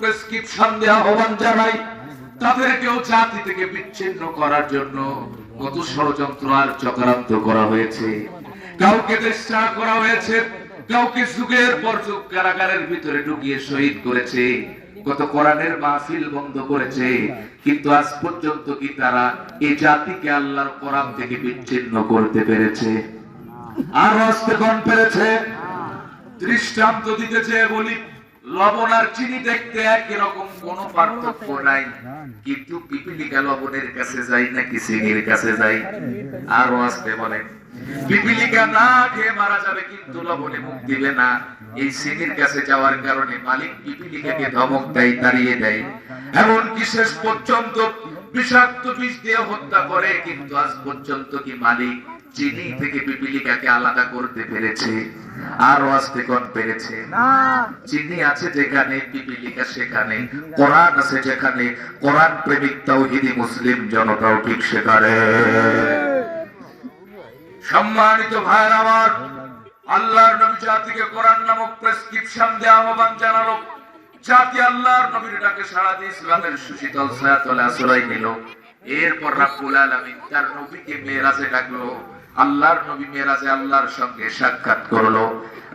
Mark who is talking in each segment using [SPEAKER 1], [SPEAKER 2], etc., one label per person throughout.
[SPEAKER 1] Prescription দেওয়া আহ্বান জানাই তাদেরকেও জাতি থেকে বিচ্ছিন্ন করার জন্য কত ষড়যন্ত্র আর চক্রান্ত করা হয়েছে। কাউকে দেশটা করা হয়েছে, কাউকে যুগের পর যুগ কারাগারের ভিতরে ঢুকিয়ে শহীদ করেছে, কত কোরআনের মাহফিল বন্ধ করেছে, কিন্তু আজ পর্যন্ত কি তারা এই জাতিকে আল্লাহর কোরআন থেকে বিচ্ছিন্ন করতে পেরেছে? আর আসতে কোন পেরেছে, দৃষ্টান্ত দিতে চেয়ে বলি লবণ আর চিনি দেখতে একই রকম, কোন পার্থক্য নাই। কিন্তু পিপিলিকা লবণের কাছে যাই নাকি চিনির কাছে যাই? আরও আসতে বলেন পিপিলিকা না খেয়ে মারা যাবে কিন্তু লবণে মুখ দিবে না। এই চিনির কাছে যাওয়ার কারণে মালিক পিপিলিকাকে ধমক দেয়, তাড়িয়ে দেয়। এমনকি শেষ পর্যন্ত বিষাক্ত বিষ দিয়ে হত্যা করে কিন্তু আজ পর্যন্ত কি মালিক চিনি থেকে পিপিলিকাকে আলাদা করতে পেরেছে? আরও আসতে কোন পেরেছে? চিনি আছে যেখানে পিপিলিকা সেখানে কোরআন আছে যেখানে কোরআন প্রেমিক তাওহিদি মুসলিম জনতাও ঠিক সেখানে। সম্মানিত ভাইয়ের আমার আল্লাহর নবী জাতিকে কোরআন নামক প্রেসক্রিপশন দেওয়া আহ্বান জানালো। জাতি আল্লাহর নবীর ডাকে সাড়া দিয়ে ইসলামের সুশীতল আশ্রয় নিল। এরপর রাব্বুল আলামিন তার নবীকে মেরাজে ডাকলো। আল্লাহর নবী মেরাজে আল্লাহর সঙ্গে সাক্ষাৎ করল।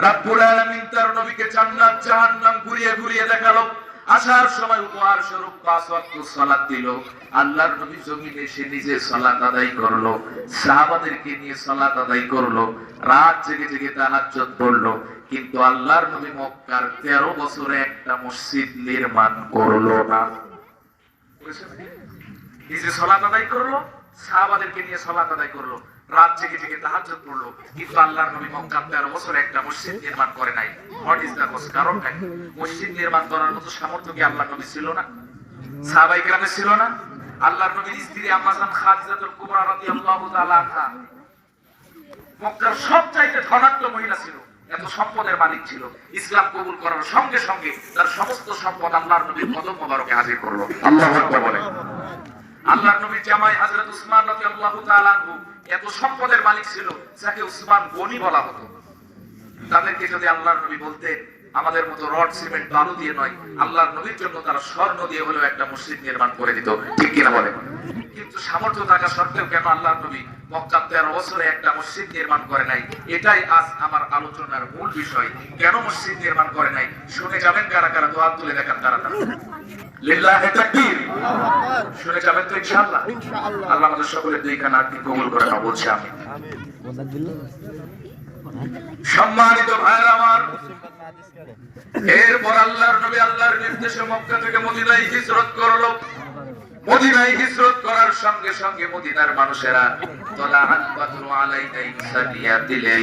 [SPEAKER 1] রাব্বুল আলামিন তার নবীকে জান্নাত জাহান্নাম ঘুরিয়ে ঘুরিয়ে দেখাল। আসার সময় উপহার স্বরূপ পাঁচ ওয়াক্ত দিল। আল্লাহর নবী জমিনে এসে নিজে সালাত আদায় করল। সাহাবাদেরকে নিয়ে সালাত আদায় করল। রাত জেগে জেগে তাহাজ্জুদ পড়ল। কিন্তু আল্লাহর নবী মক্কার তেরো বছরে একটা মসজিদ নির্মাণ করল না। নিজে সলাত আদায় করল, সাহাবাদেরকে নিয়ে সলাত আদায় করল। রাত পড়ল। কিন্তু আল্লাহর নবী মক্কা 13 বছর একটা মসজিদ নির্মাণ করে নাই। হোয়াট ইজ কজ মসজিদ নির্মাণ করার মতো সামর্থ্য কি আল্লাহর নবী ছিল না? সাহাবাই ছিল না? আল্লাহর নবীর স্ত্রী আম্মাজান খাদিজাতুল কুবরা রাদিয়াল্লাহু তাআলা আনহা। মক্কার সবচাইতে ধনাঢ্য মহিলা ছিল। এত সম্পদের মালিক ছিল। ইসলাম কবুল করার সঙ্গে সঙ্গে তার সমস্ত সম্পদ আল্লাহর নবীর কদম মোবারকে হাজির করল। আল্লাহু বলে আল্লাহর নবীর জামাই হযরত উসমান রাদিয়াল্লাহু তাআলা আনহু এত সম্পদের মালিক ছিল যাকে উসমান গনি বলা হতো। তাদেরকে যদি আল্লাহর নবী বলতেন, আমাদের মতো রড, সিমেন্ট, বালু দিয়ে নয়, আল্লাহর নবীর জন্য তারা স্বর্ণ দিয়ে হলেও একটা মসজিদ নির্মাণ করে দিত। ঠিক কিনা বলে কিন্তু সামর্থ্য থাকা সত্ত্বেও কেন আল্লাহর নবী মক্কা তেরো বছরে একটা মসজিদ নির্মাণ করে নাই? এটাই আজ আমার আলোচনার মূল বিষয়। কেন মসজিদ নির্মাণ করে নাই? শুনে যাবেন কারা কারা, দোয়া তুলে দেখান তারা তারা লিল্লাহে তাকবীর। শুনে যাবেন তো ইনশাআল্লাহ। আল্লাহ আমাদের সকলের দুই কান আরতি কবুল করে নাও বলছি আমি। সম্মানিত আমার এরপর আল্লাহর নবী আল্লাহর নির্দেশে মক্কা থেকে মদিনায় হিজরত করল। মদিনায় হিজরত করার সঙ্গে সঙ্গে মদিনার মানুষেরা তলা আনবাতু আলাইনা ইনসানিয়া দিলে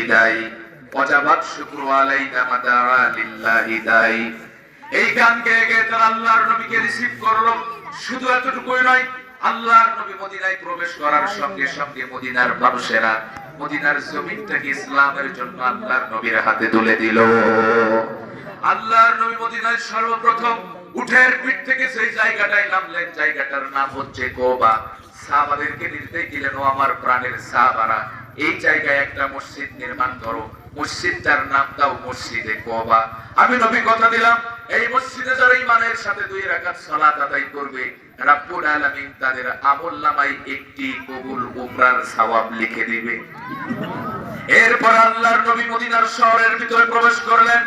[SPEAKER 1] ওয়াজাবাত শুকরু আলাইনা মাদারা লিল্লাহি দাই। এই গান গেয়ে গেয়ে তারা আল্লাহর নবীকে রিসিভ করল, শুধু এতটুকুই নয়, আল্লাহর নবী মদিনায় প্রবেশ করার সঙ্গে সঙ্গে মদিনার মানুষেরা মদিনার জমিনটাকে ইসলামের জন্য আল্লাহর নবীর হাতে তুলে দিল। আল্লাহর নবী মদিনায় সর্বপ্রথম উঠের পিঠ থেকে সেই জায়গাটায় নামলেন, জায়গাটার নাম হচ্ছে কোবা। সাহাবাদেরকে নির্দেশ দিলেন, ও আমার প্রাণের সাহাবারা এই জায়গায় একটা মসজিদ নির্মাণ করো। মসজিদটার নাম দাও মসজিদে কোবা। আমি নবী কথা দিলাম, এই মসজিদে যারা ইমানের সাথে দুই রাকাত সালাত আদায় করবে, রাব্বুল আলামিন তাদের আমল একটি কবুল উমরার সওয়াব লিখে দিবে। এরপর আল্লাহর নবী মদিনার শহরের ভিতরে প্রবেশ করলেন।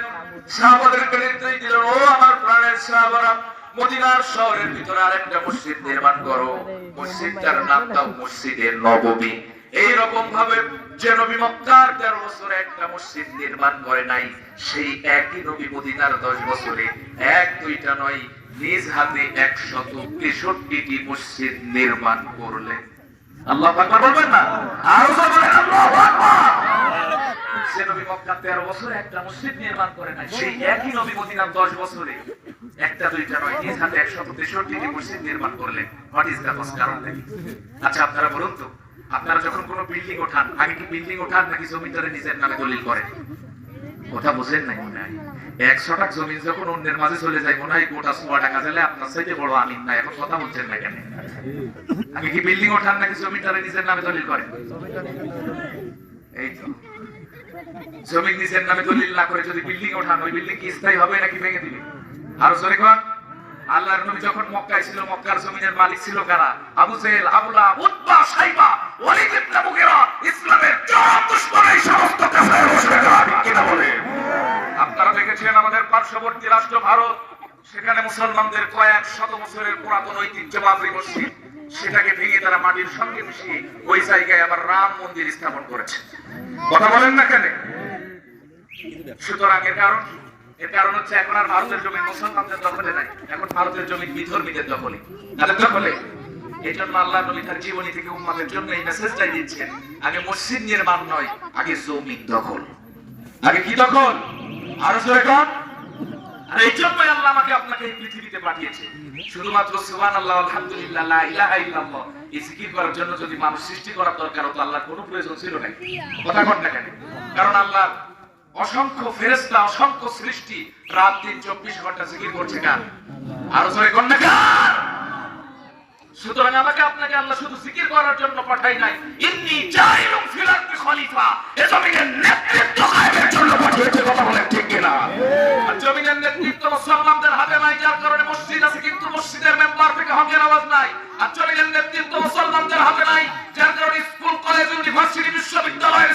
[SPEAKER 1] সাহাবাদেরকে নির্দেশ দিলেন, ও আমার প্রাণের সাহাবারা, মদিনার শহরের ভিতরে আরেকটা মসজিদ নির্মাণ করো। মসজিদটার নাম দাও মসজিদের নববী এই রকম ভাবে যে নবী মক্কার তেরো বছরে একটা মসজিদ নির্মাণ করে নাই, সেই একই নবী মদিনার দশ বছরে এক, দুইটা নয়, নিজ হাতে একশত তেষট্টিটি মসজিদ নির্মাণ করলেন। তেরো একটা মসজিদ নির্মাণ করে নাই, সেই একই দশ বছরে একটা, দুইটা নয় হাতে একশত মসজিদ নির্মাণ করলেন। ইজ আচ্ছা আপনারা বলুন তো। আপনারা যখন কোনো বিল্ডিং ওঠান আগে কি বিল্ডিং ওঠান নাকি জমিদারে নিজের নামে দলিল করেন কথা বুঝেন নাই মনে হয়? একশো টাকা জমি যখন অন্যের মাঝে চলে যায়, মনে হয় গোটা সোয়া টাকা চাইলে আপনার সাইতে বড় আমিন না এখন কথা বলছেন না কেন? আগে কি বিল্ডিং ওঠান নাকি জমিদারে নিজের নামে দলিল করেন এই তো। জমি নিজের নামে দলিল না করে যদি বিল্ডিং ওঠান, ওই বিল্ডিং কি স্থায়ী হবে নাকি ভেঙে দিবে? আরও জোরে কর আল্লাহর নবী যখন মক্কায় ছিল মক্কার জমিনের মালিক ছিল কারা? আবু জেহেল আবুলা উতবা সাইবা ওয়ালিদ ইবনে মুগিরা ইসলামের চরম দুশমন এই সমস্ত কাফের মুশরিকরা। কিনা বলে? আপনারা দেখেছেন আমাদের পার্শ্ববর্তী রাষ্ট্র ভারত সেখানে মুসলমানদের কয়েক শত বছরের পুরাতন ঐতিহ্যবাহী মসজিদ সেটাকে ভেঙে তারা মাটির সঙ্গে মিশিয়ে ওই জায়গায় আবার রাম মন্দির স্থাপন করেছে। কথা বলেন না কেন? সুতরাং এর কারণ কি? এর কারণ হচ্ছে এখন আর ভারতের জমি মুসলমানদের দখলে নাই। এখন ভারতের জমি দখলে। দখলে। এই জন্য আল্লাহ নবী তার জীবনী থেকে উম্মাদের জন্য এই মেসেজটাই দিচ্ছেন আগে মসজিদ নির্মাণ নয়, আগে জমি দখল। আগে কি দখল? আরও জোরে আর এই আল্লাহ আমাকে আপনাকে এই পৃথিবীতে পাঠিয়েছে। শুধুমাত্র সুবান আল্লাহ আলহামদুলিল্লাহ, লা ইলাহা ইল্লাল্লাহ, এই জিকির করার জন্য যদি মানুষ সৃষ্টি করার দরকার হতো, আল্লাহর কোনো প্রয়োজন ছিল না। কথা কর না কেন? কারণ আল্লাহ অসংখ্য ফেরেশতা, অসংখ্য সৃষ্টি রাত দিন চব্বিশ ঘণ্টা জিকির করছে কার? আরও কর না কার? সুতরাং আমাকে আপনাকে আল্লাহ শুধু জিকির করার জন্য পাঠাই নাই, ইন্নি খলিফা। এ নেতৃত্ব কায়েমের জন্য পাঠিয়েছে, কথা ঠিক কিনা? জমিনের নেতৃত্ব মুসলমানদের হাতে নাই, যার কারণে মসজিদ আছে, কিন্তু মসজিদের মেম্বার থেকে হকের আওয়াজ নাই। আর জমিনের নেতৃত্ব মুসলমানদের হাতে নাই, যার কারণে স্কুল, কলেজ, ইউনিভার্সিটি, বিশ্ববিদ্যালয়ের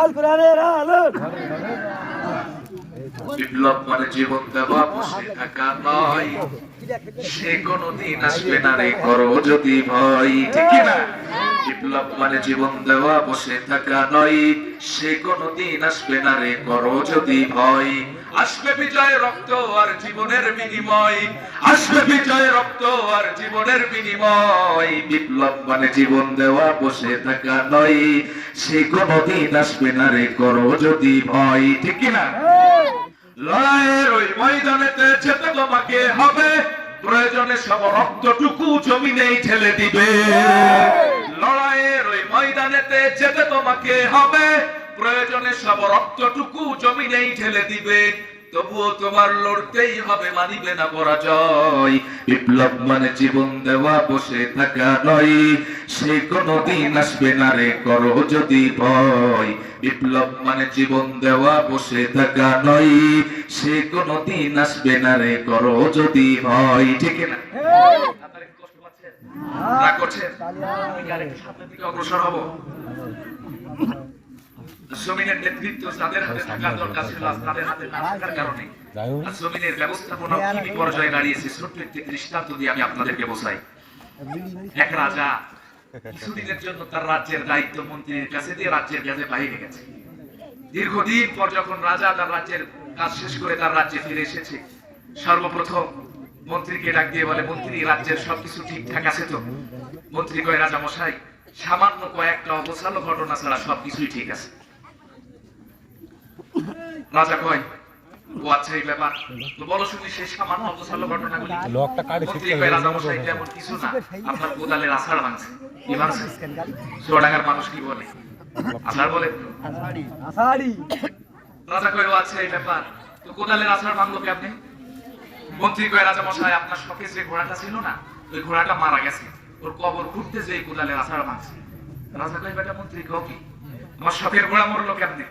[SPEAKER 2] আল কোরআনের আলো
[SPEAKER 1] বিপ্লব মানে জীবন দেওয়া বসে থাকা নয়। সে কোনোদিন আসবে না রে করো যদি ভয় ঠিক না? বিপ্লব মানে জীবন দেওয়া, বসে থাকা নয়। সে কোনদিন আসবে না রে, করো যদি ভয়। আসবে বিজয়, রক্ত আর জীবনের বিনিময়। আসবে বিজয়, রক্ত আর জীবনের বিনিময়। বিপ্লব মানে জীবন দেওয়া, বসে থাকা নয়। সে কোনদিন আসবে না রে, করো যদি ভয়। ঠিক না? লড়াইয়ের ওই ময়দানেতে যেতে তোমাকে হবে। প্রয়োজনে সব রক্তটুকু জমিনেই ঠেলে দিবে। ময়দানেতে যেতে তোমাকে হবে। প্রয়োজনে সব রক্তটুকু জমিনেই ঠেলে দিবে। তবুও তোমার লড়তেই হবে, মানিবে না পরাজয়। বিপ্লব মানে জীবন দেওয়া, বসে থাকা নয়। সে কোনদিন আসবে না রে, করো যদি ভয়। বিপ্লব মানে জীবন দেওয়া, বসে থাকা নয়। সে কোনদিন আসবে না রে, করো যদি ভয়। ঠিক না আপনারা কি কষ্ট পাচ্ছেন রাগ করছেন? আমি আরেকটু সামনের দিকে অগ্রসর হব? জমিনের নেতৃত্ব যাদের হাতে থাকার দরকার ছিল তাদের হাতে না থাকার কারণে জমিনের ব্যবস্থাপনা কি বিপর্যয়ে দাঁড়িয়েছে। ছোট্ট একটি দৃষ্টান্ত দিয়ে আমি আপনাদেরকে বোঝাই। এক রাজা কিছুদিনের জন্য তার রাজ্যের দায়িত্ব মন্ত্রীর কাছে দিয়ে রাজ্যের কাছে বাইরে গেছে। দীর্ঘদিন পর যখন রাজা তার রাজ্যের কাজ শেষ করে তার রাজ্যে ফিরে এসেছে সর্বপ্রথম মন্ত্রীকে ডাক দিয়ে বলে মন্ত্রী রাজ্যের সবকিছু ঠিকঠাক আছে তো? মন্ত্রী কয় রাজা মশাই সামান্য কয়েকটা অবসালো ঘটনা ছাড়া সবকিছুই ঠিক আছে। রাজা কয় ও আচ্ছা এই ব্যাপার। তো বলো শুনি সেই সামান্য অবসালো ঘটনাগুলি
[SPEAKER 3] লোকটা কাটে
[SPEAKER 1] মন্ত্রী কয় রাজা মশাই তেমন কিছু না। আপনার কোদালের আষাঢ় ভাঙছে। কি ভাঙছে? চুয়াডাঙ্গার মানুষ কি বলে? আষাঢ় বলে? রাজা কয় ও আচ্ছা এই ব্যাপার। তো কোদালের আষাঢ় ভাঙলো কেমনে? মন্ত্রী কয় রাজা মশাই আপনার শখে যে ঘোড়াটা ছিল না, ওই ঘোড়াটা মারা গেছে। ওর কবর যে রাজা কয়, বেটা মন্ত্রী কি? আমার শখের ঘোড়া মরলো কেমনে?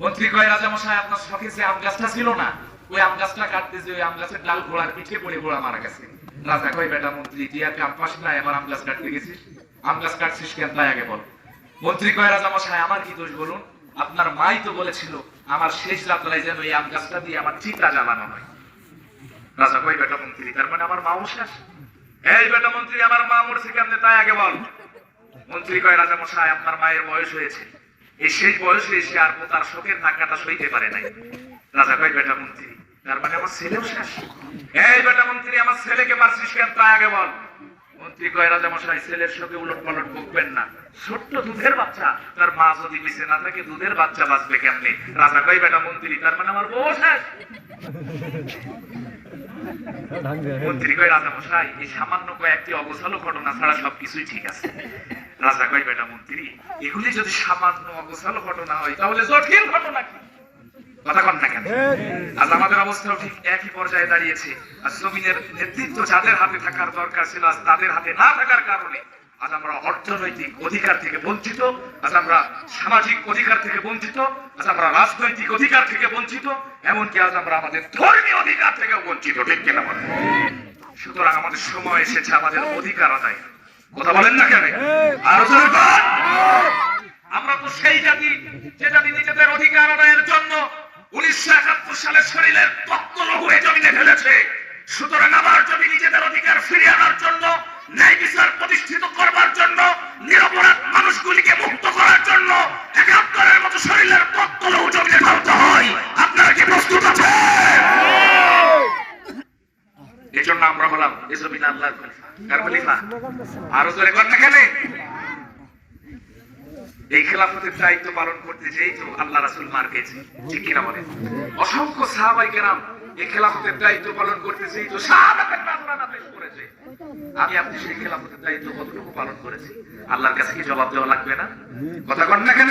[SPEAKER 1] মন্ত্রী কয় রাজা মশাই আপনার শখে যে আম গাছটা ছিল না, ওই আম গাছটা কাটতে যে ওই আম গাছের ডাল ঘোড়ার পিঠে পড়ে ঘোড়া মারা গেছে। রাজা কয়, বেটা মন্ত্রী, তুই আর কাম পাস না এবার আম গাছ কাটতে গেছিস। আম গাছ কাটছিস কেন, তাই আগে বল। মন্ত্রী কয় রাজা মশাই আমার কি দোষ বলুন? আপনার মাই তো বলেছিল, আমার শেষ যাত্রায় যেন এই আম গাছটা দিয়ে আমার চিতা জ্বালানো হয়। রাজা কয় বেটা মন্ত্রী? তার মানে আমার মাও শেষ? এই বেটা মন্ত্রী, আমার মা মরছে কেমনে? তাই আগে বল। মন্ত্রী কয়, রাজা মশাই, আপনার মায়ের বয়স হয়েছে। এই শেষ বয়সে এসে আর তার শোকের ধাক্কাটা সইতে পারে নাই। রাজা কয়, বেটা মন্ত্রী, তার মানে আমার ছেলেও শেষ? এই বেটা মন্ত্রী, আমার ছেলেকে মারছিস কেন? তা আগে বল। মন্ত্রী কয়, রাজা মশাই, ছেলের সঙ্গে উলট পালট বকবেন না। ছোট্ট দুধের বাচ্চা, তার মা যদি পিছিয়ে না থাকে, দুধের বাচ্চা বাঁচবে কেমনে? রাজা কয়, বেটা মন্ত্রী, তার মানে আমার বউ শেষ? মন্ত্রী কয় রাজা মশাই, এই সামান্য কয়েকটি অগোছালো ঘটনা ছাড়া সবকিছুই ঠিক আছে। রাজা কয়, বেটা মন্ত্রী, এগুলি যদি সামান্য অগোছালো ঘটনা হয়, তাহলে জটিল ঘটনা কি? কথা কন না কেন? আজ আমাদের অবস্থাও ঠিক একই পর্যায়ে দাঁড়িয়েছে। আর জমিনের নেতৃত্ব যাদের হাতে থাকার দরকার ছিল, আজ তাদের হাতে না থাকার কারণে আজ আমরা অর্থনৈতিক অধিকার থেকে বঞ্চিত, আজ আমরা সামাজিক অধিকার থেকে বঞ্চিত, আজ আমরা রাজনৈতিক অধিকার থেকে বঞ্চিত, এমনকি আজ আমরা আমাদের ধর্মীয় অধিকার থেকে বঞ্চিত, ঠিক কিনা বলেন সুতরাং আমাদের সময় এসেছে, আমাদের অধিকার আদায়। কথা বলেন না কেন? আমরা তো সেই জাতি, যে জাতি নিজেদের অধিকার আদায়ের জন্য উনিশশো একাত্তর সালে শরীরের তত্ত্ব হয়ে জমিনে ফেলেছে সুতরাং আবার যদি নিজেদের অধিকার ফিরিয়ে আনার জন্য ন্যায় বিচার প্রতিষ্ঠিত করবার জন্য, নিরপরাধ মানুষগুলিকে মুক্ত করার জন্য একাত্তরের মতো শরীরের তত্ত্ব জমিনে ঢালতে হয়, আপনারা কি প্রস্তুত আছেন? এই আমরা হলাম এ আল্লাহর খলিফা। আরও জোরে না কেন এই খেলাফতের দায়িত্ব পালন করতে যেই তো আল্লাহ রাসুল মার খেয়েছে। ঠিক কিনা বলেন অসংখ্য সাহাবাই কেরাম এই খেলাফতের দায়িত্ব পালন করতে যেই তো নাজরানা পেশ করেছে। আমি আপনি সেই খেলাফতের দায়িত্ব কতটুকু পালন করেছি আল্লাহর কাছে কি জবাব দেওয়া লাগবে না? কথা কন না কেন?